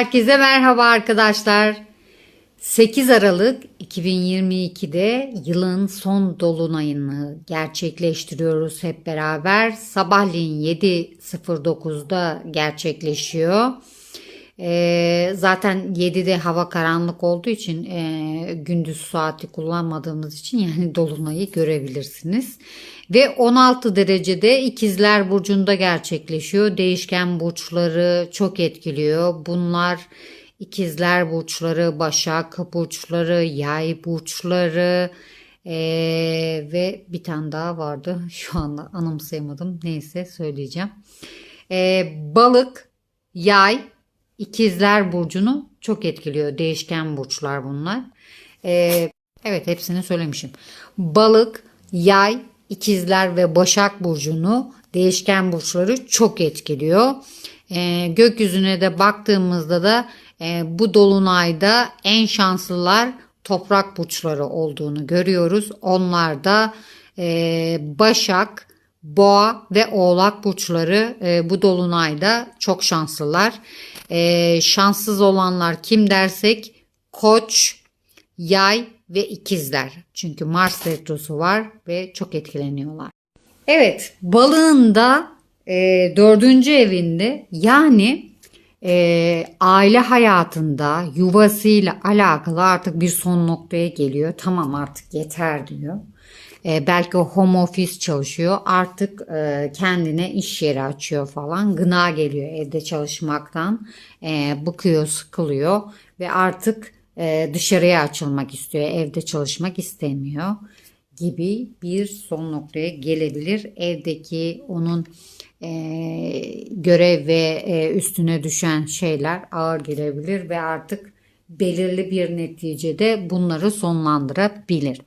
Herkese merhaba arkadaşlar. 8 Aralık 2022'de yılın son dolunayını gerçekleştiriyoruz hep beraber. Sabahleyin 7.09'da gerçekleşiyor. Ee, zaten 7'de hava karanlık olduğu için e, gündüz saati kullanmadığımız için yani dolunayı görebilirsiniz. Ve 16 derecede ikizler burcunda gerçekleşiyor. Değişken burçları çok etkiliyor. Bunlar ikizler burçları, başak burçları, yay burçları ee, ve bir tane daha vardı. Şu anda anımsayamadım. Neyse söyleyeceğim. Ee, balık, yay, İkizler burcunu çok etkiliyor. Değişken burçlar bunlar. Ee, evet hepsini söylemişim. Balık, yay, ikizler ve başak burcunu değişken burçları çok etkiliyor. Ee, gökyüzüne de baktığımızda da e, bu dolunayda en şanslılar toprak burçları olduğunu görüyoruz. Onlar da e, Başak, Boğa ve Oğlak burçları e, bu dolunayda çok şanslılar. E, şanssız olanlar kim dersek Koç, Yay ve İkizler. Çünkü Mars retrosu var ve çok etkileniyorlar. Evet, balığın da e, dördüncü evinde yani e, aile hayatında yuvasıyla alakalı artık bir son noktaya geliyor. Tamam artık yeter diyor. E, belki home office çalışıyor. Artık e, kendine iş yeri açıyor falan. Gına geliyor evde çalışmaktan. E, bıkıyor, sıkılıyor ve artık e, dışarıya açılmak istiyor. Evde çalışmak istemiyor gibi bir son noktaya gelebilir. Evdeki onun e, görev ve e, üstüne düşen şeyler ağır gelebilir ve artık belirli bir neticede bunları sonlandırabilir.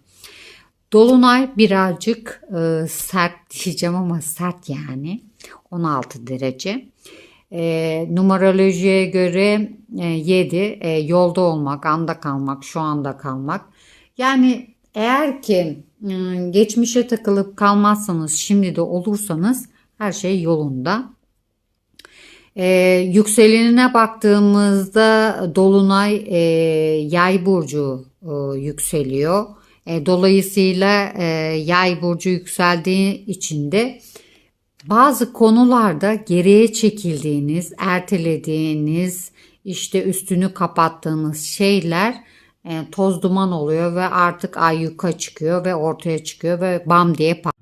Dolunay birazcık e, sert diyeceğim ama sert yani 16 derece. E, numerolojiye göre e, 7 e, yolda olmak, anda kalmak, şu anda kalmak. Yani eğer ki e, geçmişe takılıp kalmazsanız, şimdi de olursanız her şey yolunda. E, yükselenine baktığımızda Dolunay e, yay burcu e, yükseliyor. E, dolayısıyla e, yay burcu yükseldiği için de bazı konularda geriye çekildiğiniz, ertelediğiniz, işte üstünü kapattığınız şeyler e, toz duman oluyor ve artık ayyuka çıkıyor ve ortaya çıkıyor ve bam diye patlıyor.